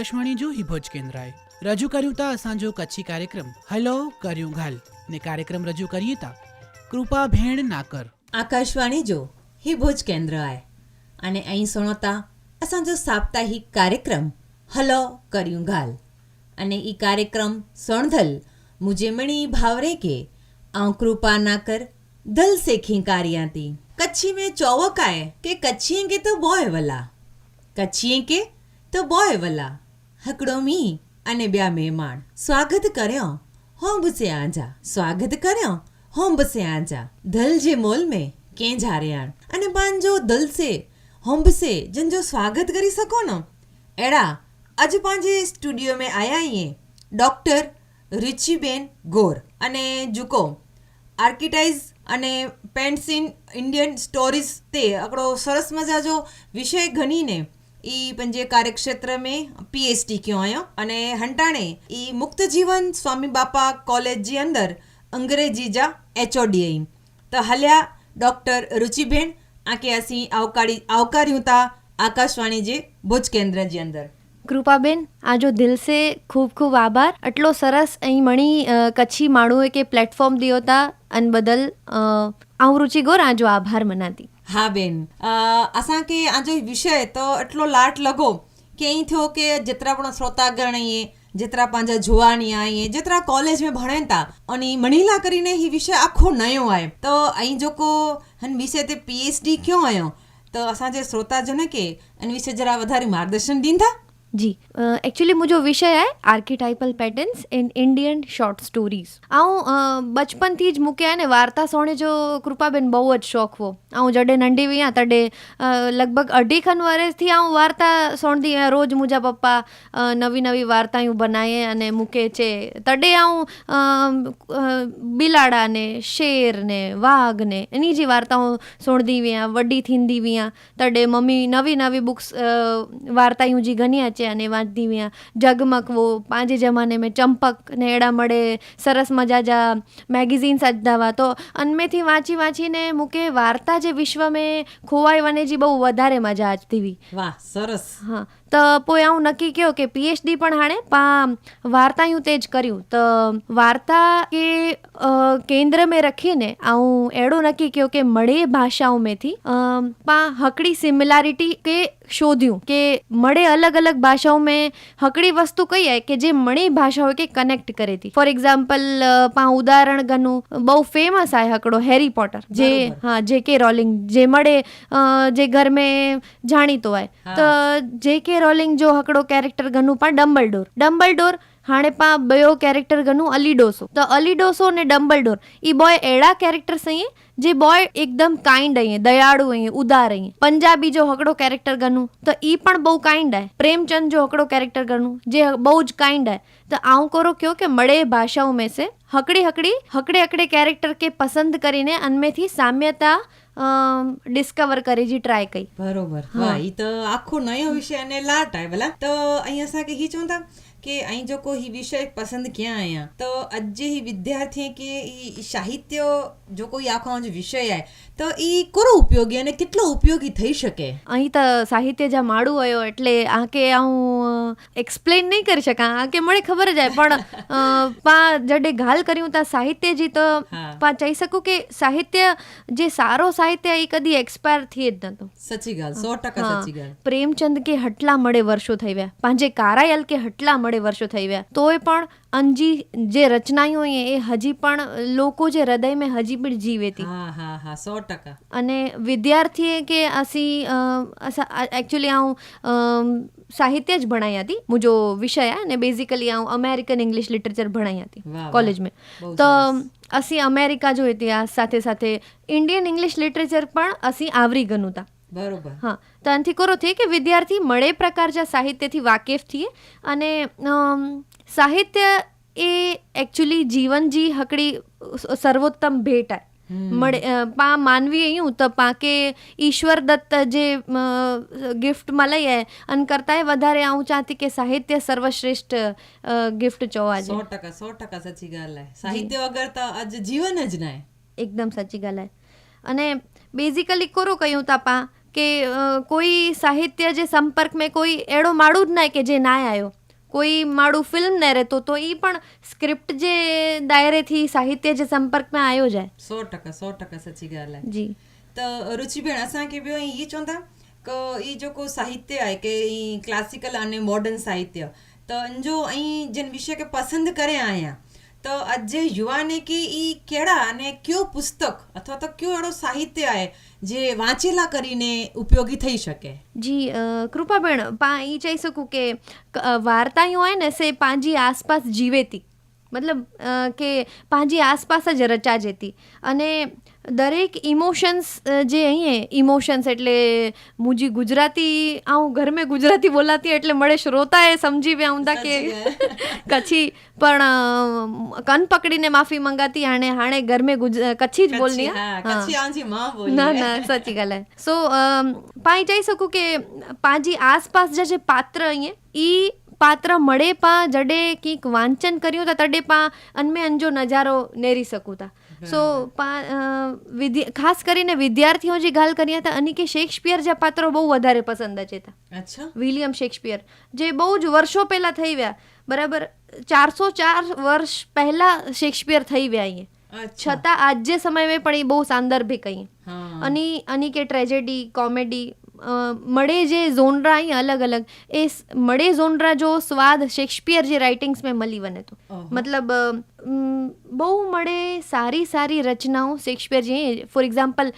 આકાશવાણી જૂહી ભુજ કેન્દ્રએ. રજૂ કર્યું તા અસાંજો કચ્છી કાર્યક્રમ. હલો, કર્યું ઘાલ. ને કાર્યક્રમ રજૂ કરીએ તા. કૃપા ભેણ નાકર આકાશવાણી જો હી ભુજ કેન્દ્ર આય અને અહીં સુણોતા અસાંજો સાપ્તાહિક કાર્યક્રમ, હલો, કર્યું ઘાલ. અને ઈ કાર્યક્રમ સણધલ મુજે મણી ભાવરે કે આઉં કૃપા નાકર દલ સેખી કારિયાતી કચ્છી મેં ચોવક આય કે કચ્છી કે તો બોય વલા. કચ્છી કે તો બોય વલા. હકડો મી અને બે મહેમાન સ્વાગત કર્યો. હોંબસે આંજા. સ્વાગત કર્યો. હોંબસે આંજા. ધલ જે મોલ મેં કે જારેયાણ અને પાંજો દલ સે હોંબસે જન જો સ્વાગત કરી શકો ને? એડા, આજ પાંજે સ્ટુડિયો મેં આયા અહીં ડૉક્ટર રિચીબેન ગોર અને જુકો, આર્કિટાઇઝ અને પેન્ટ્સ ઇન ઇન્ડિયન સ્ટોરીઝ તે આપણો સરસ મજા જો વિષય ગણીને ई पंहिंजे कार्यक्षेत्र में पीएचडी कयो आहियां अने हंटाणे ई मुक्त जीवन स्वामी बापा कॉलेज जे अंदरि अंग्रेजी जा एचओडी आहिनि त हलिया डॉक्टर रुचिबेन आके असीं आवकारी आवकारियूं था आकाशवाणी जे ભુજ કેન્દ્ર જે અંદર કૃપાબેન આજો દિલ સે ખૂબ ખૂબ આભાર આટલો સરસ અહીં મણી કચ્છી માણુએ કે પ્લેટફોર્મ દિયો તા અન બદલ આવું રુચિ ગોર આજો આભાર મનાતી હા બેન असांखे अॼु विषय त एटलो लाट लॻो कीअं थियो की जेतिरा पाण श्रोतागण इहे जेतिरा पंहिंजा जुवानी आहे जेतिरा कॉलेज में भणनि था अने मणीला करीने हीउ विषय आखो नयो आहे त ऐं जेको हिन विषय ते पी एच डी कयो आहियो त असांजे श्रोताजन खे हिन विषय जरा वधारे मार्गदर्शन ॾींदा जी एक्चुअली मुंहिंजो विषय आहे archetypal patterns in Indian short stories ऐं बचपन थी मुके मूंखे आहे न वार्ता सोणे जो कृपा बेन बहू ज शौक़ु हो ऐं जॾहिं नंढी हुई आहियां तॾहिं लॻभॻि अढी खनि वरेस थी ऐं वार्ता सोणंदी आहियां रोज़ु मुंहिंजा पप्पा नवी नवी वार्तायूं बनाए अने मुके अचे तॾहिं आऊं बिलाड़ा ने शेर ने वाघ ने इन जी वार्ताऊं सोणंदी हुई आहियां वॾी थींदी हुई आहियां तॾहिं मम्मी नवी नवी बुक्स वार्तायूं जी घणी अचे નાચે અને વાંધી વ્યાં જગમગવો. પાંજે જમાને મેં ચંપક ને એડા મળે. સરસ મજા જા મેગેઝિન સજદાવા તો અનમેથી વાંચી વાંચીને મૂકે વાર્તા જે વિશ્વ મેં ખોવાય વને જે બહુ વધારે મજા આજતી વાહ સરસ. હા. તો પોએ આવું નક્કી કયો કે પીએચડી પણ હાણે પા વાર્તાયું તે જ કર્યું. તો વાર્તા કે કેન્દ્ર મેં રખીને આવું એડો નક્કી કયો કે મળે ભાષાઓ મેથી પા હકડી સિમિલારિટી કે શોધ્યું કે મળે અલગ અલગ ભાષાઓ મેં હકડી વસ્તુ કહીએ કે જે મણી ભાષાઓ કે કનેક્ટ કરી હતી ફોર એક્ઝામ્પલ પા ઉદાહરણ ગણું બહુ ફેમસ આ હકડો હેરી પોટર જે હા જે કે રોલિંગ જે મળે જે ઘર મેં જાણીતો હોય તો જે કે રોલિંગ જો હકડો ಕ್ಯಾರೆಕ್ಟರ್ ಗನ್ನು ಪಾ ಡಂಬಲ್ ಡೋರ್ ಡಂಬಲ್ ಡೋರ್ हाणे पा ॿियो कैरेक्टर गनु अलीडोसो त अलीडोसो ने डम्बलडोर ई बॉय अहिड़ा कैरेक्टर्स आई જે બોય એકદમ કાઇન્ડ અહીં દયાળુ અહીં ઉદાર અહીં પંજાબી જો હકડો કેરેક્ટર ગણું તો ઈ પણ બહુ કાઇન્ડ હે પ્રેમચંદ જો હકડો કેરેક્ટર ગણું જે બહુ જ કાઇન્ડ હે તો આવું કરો કયો કે મળે ભાષાઓ મેં સે. હકડી હકડી, હકડે હકડે કેરેક્ટર કે પસંદ કરીને અનમેથી સામ્યતા ડિસ્કવર કરી જી ટ્રાય કરી. બરોબર. હા. ઈ તો આખું નયો વિષય અને લાટ આવેલા તો અહીંયા સાકે હી ચોંતા કે અહીં જોકો હી વિષય પસંદ ક્યાં આયા? તો અજે હી વિદ્યાર્થી કે સાહિત્ય જો કોઈ આખો જો વિષય આય તો ઈ કોરો ઉપયોગી અને કેટલો ઉપયોગી થઈ શકે? અહીં તો સાહિત્ય જ્યાં માળું આવ્યો એટલે આ કે હું એક્સપ્લેન નહીં કરી શકા આ કે મને ખબર જ આય પણ પા જડે ગાલ કર્યું તા સાહિત્ય જી તો પા કહી શકું કે સાહિત્ય જે સારો સાહિત્ય એ કદી એક્સપાયર થઈ જ નતો. સચી ગાલ 100% સચી ગાલ. પ્રેમચંદ કે હટલા મળે વર્ષો થઈ ગયા. પાંજે કારાયલ કે હટલા મળે વડે વર્ષો થઈ ગયા. તોય પણ અંજી જે રચનાઓ એ હજી પણ લોકો જે હૃદયમાં હજી પણ જીવે હતી હા હા સો ટકા. અને વિદ્યાર્થીએ કે અસી એકચ્યુઅલી હું સાહિત્ય જ ભણાઈ હતી હું જો વિષય અને બેઝિકલી હું અમેરિકન ઇંગ્લિશ લિટરેચર ભણાઈ હતી કોલેજમાં. તો અસી અમેરિકા જોઈ હતી સાથે સાથે ઇન્ડિયન ઇંગ્લિશ લિટરેચર પણ અસી આવરી ગયું હતા બરોબર. હા તો આનાથી કરો થઈ કે વિદ્યાર્થી મળે પ્રકાર જ્યાં સાહિત્યથી વાકેફ થઈએ અને સાહિત્ય એ એકચ્યુઅલી જીવન જી હકડી સર્વોત્તમ ભેટ આય. મળે પા માનવી અહીં તો પા કે ઈશ્વર દત્ત જે ગિફ્ટમાં લઈએ અને કરતાંય વધારે હું ચાહતી કે સાહિત્ય સર્વશ્રેષ્ઠ ગિફ્ટ ચોવા સો ટકા સો ટકા સાચી ગાલ સાહિત્ય વગર તો આજ જીવન જ ના એકદમ સાચી ગાલ અને બેઝિકલી કોરો કહ્યું તાપા કે અ, કોઈ સાહિત્ય જે સંપર્ક મેં કોઈ એડો માળું જ નાય કે જે ના આવ્યો કોઈ માળું ફિલ્મ ને રહેતો તો એ પણ સ્ક્રિપ્ટ જે દાયરેથી સાહિત્ય જે સંપર્કમાં આવ્યો જાય सौ टका सौ टका सची ॻाल्हि आहे જી त रुचि भेण असांखे ॿियो इहे चवंदा की ई जेको साहित्य आहे की ई क्लासिकल अने मॉडर्न साहित्य त इन जो ऐं जिन विषय खे पसंदि करे તો આજે યુવાને કે એ કેળા અને કયો પુસ્તક અથવા તો કયો એનો સાહિત્ય આવે જે વાંચેલા કરીને ઉપયોગી થઈ શકે? જી કૃપાબેન પા એ ચાહી શકું કે વાર્તાઓ હોય ને સે પાંજી આસપાસ જીવેતી મતલબ કે પાંજી આસપાસ જ રચા જતી અને દરેક ઇમોશન્સ જે અહીં ઇમોશન્સ એટલે મુજી ગુજરાતી આવું ઘરમે ગુજરાતી બોલાતી એટલે મળે શ્રોતાએ સમજી વ્યા ઊંધા કે કચ્છી. પણ કન પકડીને માફી મંગાતી હાણે હાણે ઘરમે કચ્છી જ બોલની ના ના સાચી ગાલે સો પાઈ જઈ શકું કે પાજી આસપાસ જે છે પાત્ર અહીંયા ઈ પાત્ર મળે પા જડે કંઈક વાંચન કર્યું તા તડે પા અનમે અંજો નજારો નેરી શકું તા. સો ખાસ કરીને વિદ્યાર્થીઓ જે ગાલ કર્યા હતા અને કે શેક્સપિયર જે પાત્રો બહુ વધારે પસંદ છે તા અચ્છા. વિલિયમ શેક્સપિયર જે બહુ જ વર્ષો પહેલા થઈ ગયા બરાબર ચારસો ચાર વર્ષ પહેલા શેક્સપિયર થઈ ગયા અહીંયા. છતાં આજ જે સમયમાં પણ એ બહુ સાંદર્ભિક અહીં અને અને કે ટ્રેજેડી કોમેડી મળે જે ઝોનરા અહીં અલગ અલગ. એ મળે ઝોનરા જો સ્વાદ શેક્સપિયર જે રાઇટિંગ્સ મેં મળી વને તો. મતલબ બહુ મળે સારી સારી રચનાઓ શેક્સપિયર જે ફોર એક્ઝામ્પલ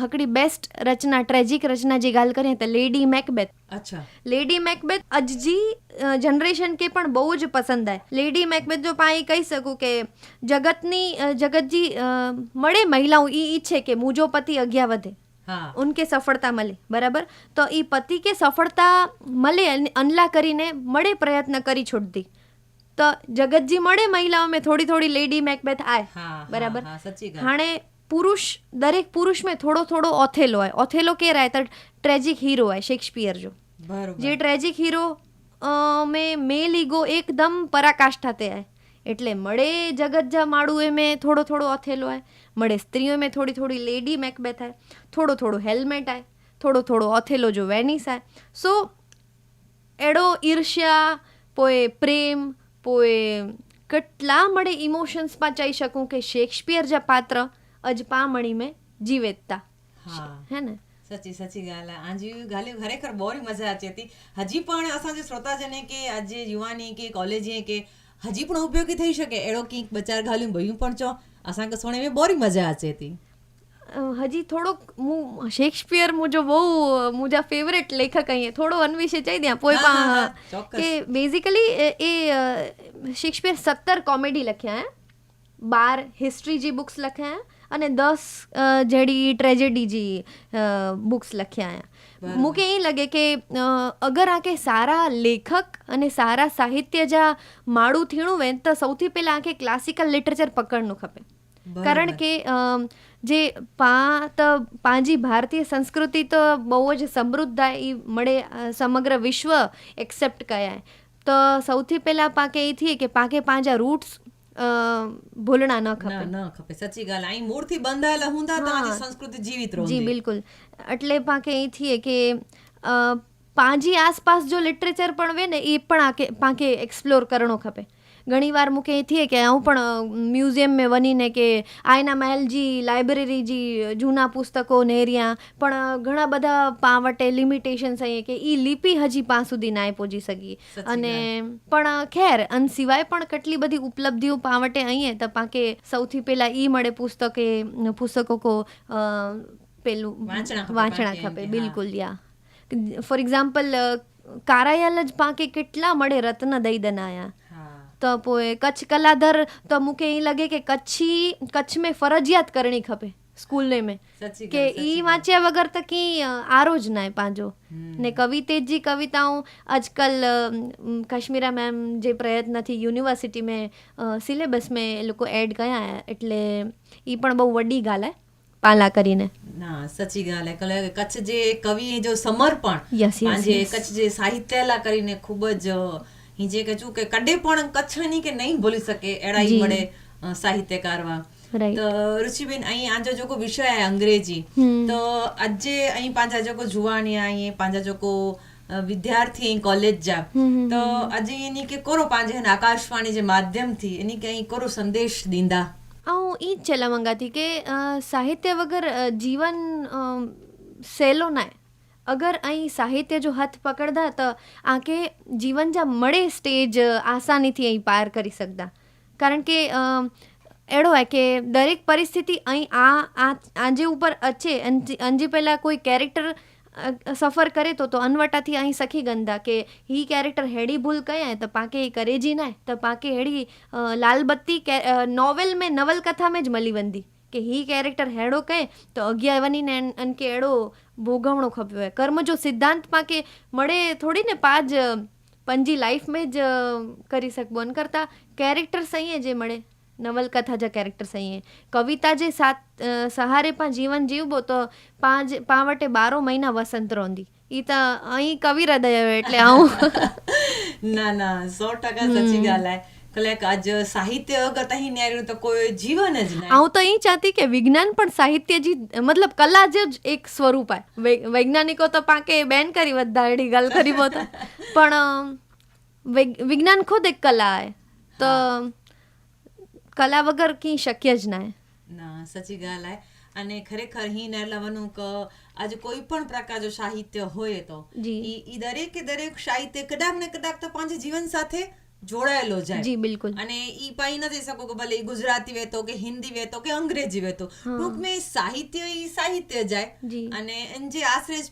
હકડી બેસ્ટ રચના ટ્રેજિક રચના જે ગાલ કરીએ તો લેડી મેકબેથ અચ્છા. લેડી મેકબેથ અજજી જનરેશન કે પણ બહુ જ પસંદ આય. લેડી મેકબેથ જો પાઈ કહી શકું કે જગતની જગતજી મળે મહિલાઓ ઈ ઈચ્છે કે મુજો પતિ અગ્યા વધે. હા. ઉનકે સફળતા મળે બરાબર? તો એ પતિ કે સફળતા મળે અનલા કરીને મળે પ્રયત્ન કરી છોડતી. તો જગતજી મળે મહિલાઓ મેં થોડી થોડી લેડી મેકબેથ આય. બરાબર. હાણે પુરુષ દરેક પુરુષ મેં થોડો થોડો ઓથેલો હોય. ઓથેલો કે રાય? તો ટ્રેજિક હીરો હોય શેક્સપિયર જો. જે ટ્રેજિક હીરો મેં મેલ ઈગો એકદમ પરાકાષ્ઠા તે આય. એટલે મળે જગતજા માળું એ મેં થોડો થોડો ઓથેલો આય. મળે સ્ત્રીઓ મેં થોડી થોડી લેડી મેકબેથ આય. થોડો થોડો હેલ્મેટ આય. થોડો થોડો ઓથેલો જો વેનિસ આય. સો એડો ઈર્ષ્યા પોએ પ્રેમ પોએ કેટલા મળે ઇમોશન્સમાં ચાઈ શકું કે શેક્સપિયર જે પાત્ર અજપામણી મેં જીવેતતા. હે. ને? સચી સચી ગાલા. આજે ગાલ્યું ખરેખર બહુ મજા આવતી હતી. હજી પણ અસાંજે શ્રોતાજને કે આજે યુવાની કે કોલેજે કે હજી પણ ઉપયોગી થઈ શકે? એડો કંઈક બચાર ગાલ્યું ભયું પણ છો અસાંકે સોણે મેં બોરી મજા આવતી હતી. હજી થોડોક હું શેક્સપિયર મુજો બહુ મુજા ફેવરેટ લેખક અહીંયા થોડો અન વિશે કહી દે પોઈ પણ. કે બેઝિકલી એ શેક્સપિયર સત્તર કોમેડી લખ્યા હે. બાર હિસ્ટ્રી જી બુક્સ લખ્યા અને દસ જેડી ટ્રેજેડી જી બુક્સ લખ્યા. મૂકે એ લગે કે અગર આ કે સારા લેખક અને સારા સાહિત્ય જા માળું થીણું વેન તો સૌથી પહેલા આકે ક્લાસિકલ લિટરેચર પકડનું ખપે. કારણ કે જે પા તો પાંજી ભારતીય સંસ્કૃતિ તો બહુ જ સમૃદ્ધ એ મળે સમગ્ર વિશ્વ એક્સેપ્ટ કયા તો સૌથી પહેલાં પાકે એ થઈએ કે પાકે પાંજા રૂટ્સ ભૂલણા ન ખપે. ન ખપે. સચ્ચી ગાલ. અહીં મૂળથી બંધાયેલા હુંદા તો આજે સંસ્કૃતિ જીવિત રહે જી બિલકુલ. એટલે પાકે એ થઈએ કે પાંજી આસપાસ જો લિટરેચર પણ વે ને એ પણ આકે પાકે એક્સપ્લોર કરણો ખપે. ઘણીવાર મૂકે એ થઈએ કે હું પણ મ્યુઝિયમ મેં બનીને કે આયના મહેલ જી લાઇબ્રેરી જી જૂના પુસ્તકો નેરિયા પણ ઘણા બધા પા વટે લિમિટેશન્સ અહીં કે ઈ લિપિ હજી પા સુધી ના પહોંચી શકી. અને પણ ખેર અન સિવાય પણ કેટલી બધી ઉપલબ્ધિઓ પાવટે અહીં તો પાકે સૌથી પહેલા ઈ મળે પુસ્તકે પુસ્તકો કો પેલું વાંચણા ખપે. બિલકુલ યા. ફોર એક્ઝામ્પલ કારાયાલ જ પાકે કેટલા મળે રત્ન દઈ દનાયા હા તો પોએ કચ્છ કલાધર તો મૂકે એ લગે કે કચ્છી કચ્છ में ફરજિયાત કરણી ખપે સ્કૂલ ને में સચી કે ॻाल्हि, ઈ સચી વાંચ્યા વગર તો કી આરો જ નાય પાંજો હમ. ને કવિ તેજી કવિતાઓ આજકલ કાશ્મીરા મેમ જે પ્રયત્નથી યુનિવર્સિટી મેં સિલેબસ મેં એ લોકો એડ કયા એટલે ઈ પણ બહુ વડી ગાલ હે પાલા કરીને ના સચી ॻाल्हि आहे કલે કચ્છ જે કવિ જો સમર્પણ Yes, yes, પાંજે yes. કચ્છ જે સાહિત્યલા કરીને ખૂબ જ હું જે કહું કે કડે પણ કચ્છની કે નહીં ભૂલી શકે એડા ઈ મળે સાહિત્યકારમાં. તો રુચિબેન અહીં આજો જોકો વિષય હે અંગ્રેજી. તો આજે અહીં પાંજા જોકો જુવાની અહીં પાંજા જોકો વિદ્યાર્થી કોલેજ જા. તો આજે એની કે કોરો પાંજે આકાશવાણી જે માધ્યમથી એની કે અહીં કોરો સંદેશ દીંદા. આઉં ઈ જ ચલા મંગાતી કે સાહિત્ય વગર જીવન સહેલો ના અગર અહીં સાહિત્ય જો હાથ પકડતા તો આંકે જીવન જ્યાં મળે સ્ટેજ આસાનીથી અહીં પાર કરી શકતા. કારણ કે એડો હોય કે દરેક પરિસ્થિતિ અહીં આ આજે ઉપર અચે અંજી પહેલાં કોઈ કેરેક્ટર સફર કરે તો તો અનવટાથી અહીં સખી ગંદા કે હી કેરેક્ટર હેડી ભૂલ કયા તો પાકે એ કરેજી ના તો પાકે હેડી લાલબત્તી નોવેલ મેં નવલકથા મેં જ મલીવંદી કે ही कैरेक्टर हेड़ो कहे તો અગિયાર વનીને એન એન કે એડો ભોગવણો ખપ્યો હોય કર્મ જો સિદ્ધાંત પાકે મળે થોડી ને પાજ પંજી લાઈફ में જ કરી શકબો અન કરતા કેરેક્ટર સહી જે મળે નવલકથા જા કેરેક્ટર સહી હે કવિતા જે સાત અ, સહારે પા જીવન જીવબો તો પાંચ પા વટે બારો મહિના વસંત રોંદી ઈ તો અહીં કવિ હૃદય હોય એટલે આવું ના ના સો ટકા સાચી ॻाल्हि आहे કલાક આજ સાહિત્ય અગર તહીં ન્યાર્યું તો કોઈ જીવન જ હું તો એ ચાહતી કે વિજ્ઞાન પણ સાહિત્ય જી મતલબ કલા જ એક સ્વરૂપ આ વૈજ્ઞાનિકો તો પાકે બેન કરી વધારેડી ગલ કરી બોતા. પણ વિજ્ઞાન ખુદ એક કલા હે. તો કલા વગર કી શક્ય જ ના ના સચી ગાલ હે. અને ખરેખર હિન લવાનું કે આજે કોઈ પણ પ્રકાર જો સાહિત્ય હોય તો ઈ દરેકે દરેક સાહિત્ય કદાક ને કદાક તો પાંચ જીવન સાથે જોડાયેલો જાય. જી બિલકુલ. અને ઈ પાઈ નથી શકો કે ભલે ગુજરાતી વેતો કે હિન્દી વેતો કે અંગ્રેજી વેતો. ટૂંકમાં સાહિત્ય ઈ સાહિત્ય જાય. અને જે આશરે જ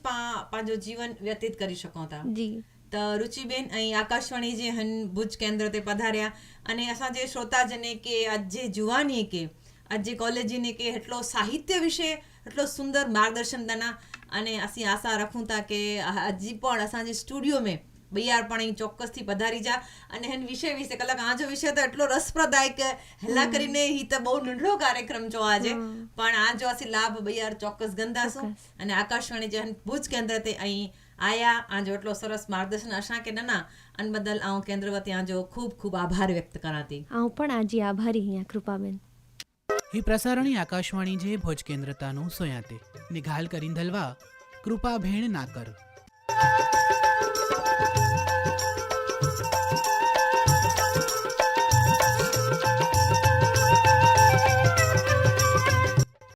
પાંજો જીવન વ્યતીત કરી શકો હતા જી. તો રુચિબેન અહીં આકાશવાણી જે હન ભુજ કેન્દ્ર તે પધાર્યા. અને અસાં જે શ્રોતાજને કે આજ જે જુવાનીએ કે આજ જે કોલેજીને કે એટલો સાહિત્ય વિશે એટલો સુંદર માર્ગદર્શન દના. અને અસી આશા રાખું તા કે હજી પણ અસાં જે સ્ટુડિયો મેં બૈયાર પણ અહીં ચોક્કસથી પધારી જા. અને એન વિષય વિશે કલાક આજો વિષય તો એટલો રસપ્રદાયક હેલા કરીને હી તો બહુ નંઢળો કાર્યક્રમ છો આજે. પણ આજો આસી લાભ બૈયાર ચોક્કસ ગંધાશું. અને આકાશવાણી જન ભુજ કેન્દ્ર તે અહીં આયા. આજો એટલો સરસ માર્ગદર્શન આશા કે ના અન બદલ આઉં કેન્દ્ર વતી આજો ખૂબ ખૂબ આભાર વ્યક્ત કરાતી. આઉં પણ આજે આભારી અહીંયા કૃપાબેન. હી પ્રસારણી આકાશવાણી જે ભોજ કેન્દ્રતાનું સોયાતે. નિઘાલ કરીન ધલવા કૃપા ભેણ કર.